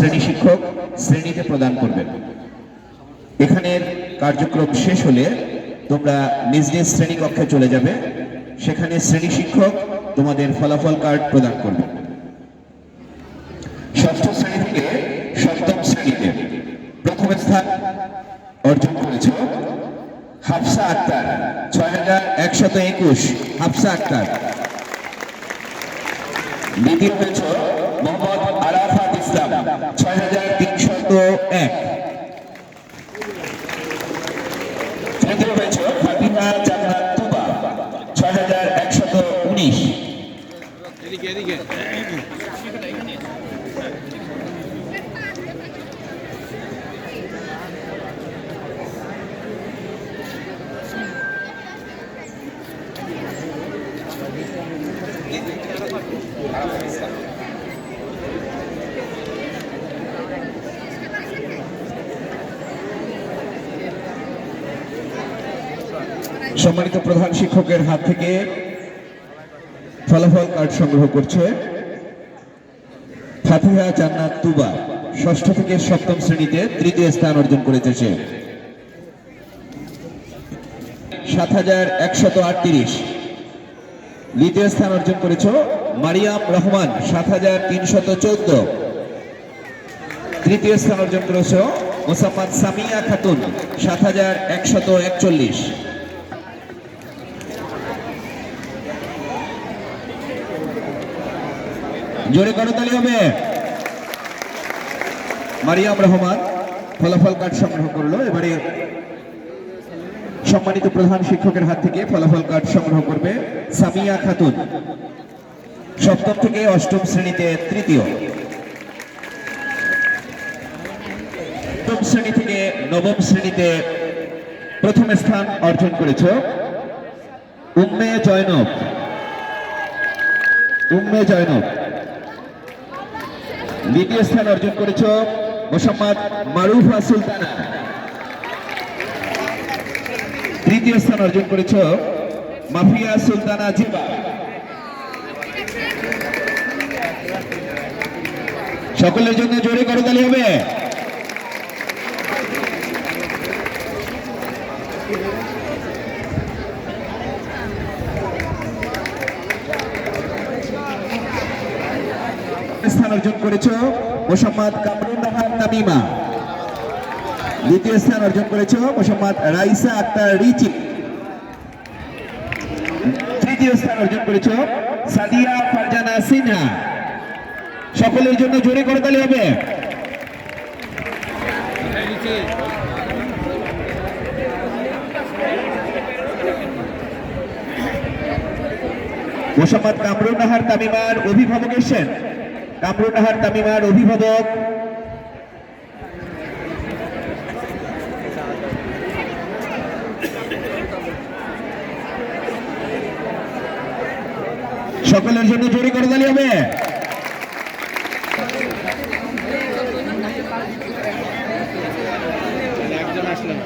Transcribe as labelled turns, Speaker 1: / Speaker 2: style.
Speaker 1: শ্রেণি শিক্ষক শ্রেণীতে প্রদান করবেন। এখানের কার্যক্রম শেষ হলে তোমরা নিজ নিজ শ্রেণি কক্ষে চলে যাবে। সেখানে শ্রেণি শিক্ষক তোমাদের ফলাফল কার্ড প্রদান করবে। ষষ্ঠ শ্রেণি থেকে সপ্তম শ্রেণীতে প্রথম স্থান অর্জন করেছ হাফসা আক্তার ছয় হাজার একশত একুশ, হাফসা আক্তার। দ্বিতীয় হয়েছ মোহাম্মদ আরাফাত ইসলাম। ছয় হাজার তিনশত এক। ফাতিমা জান্নাত তুবা ছয় হাজার একশত উনিশ। সম্মানিত প্রধান শিক্ষকের হাত থেকে ফলাফল কার্ড সংগ্রহ করছে ফাতিহা জান্নাত তুবা, ষষ্ঠ থেকে সপ্তম শ্রেণীতে তৃতীয় স্থান অর্জন করেছে সে। সাত হাজার একশত আটত্রিশ। দ্বিতীয় স্থান অর্জন করেছ মারিয়াম রহমান, সাত হাজার তিনশত চোদ্দ। তৃতীয় স্থান অর্জন করেছ মোসাম্মদ সামিয়া খাতুন, সাত হাজার একশত একচল্লিশ। জোরে করতালি হবে। মারিয়াম রহমান ফলাফল কার্ড সংগ্রহ করল। এবারে সম্মানিত প্রধান শিক্ষকের হাত থেকে ফলাফল কার্ড সংগ্রহ করবে সামিয়া খাতুন। সপ্তম থেকে অষ্টম শ্রেণীতে তৃতীয়। সপ্তম শ্রেণি থেকে নবম শ্রেণীতে প্রথম স্থান অর্জন করেছ। উম্মে জয়নব। উম্মে জয়নব। দ্বিতীয় স্থান অর্জন করেছ মোসাম্মদ মারুফা সুলতানা। তৃতীয় স্থান অর্জন করেছ মাফিয়া সুলতানা জিবা। সকলের জন্য জোরে করতালি হবে। স্থান অর্জন করেছ মোসাম্মদ কামরুন নাহার তামিমা। দ্বিতীয় স্থান অর্জন করেছ মোসাম্মদ রাইসা আক্তার রিচি। তৃতীয় স্থান অর্জন করেছ সাদিয়া ফারজানা সিনহা। সকলের জন্য জোরে করে তালি হবে। মোসাম্মদ কামরুন নাহার তামিমার অভিভাবক এসেছেন কামরুন নাহার তামিমার অভিভাবক। সকলের জন্য জোরে করে দাঁড়িয়ে হবে।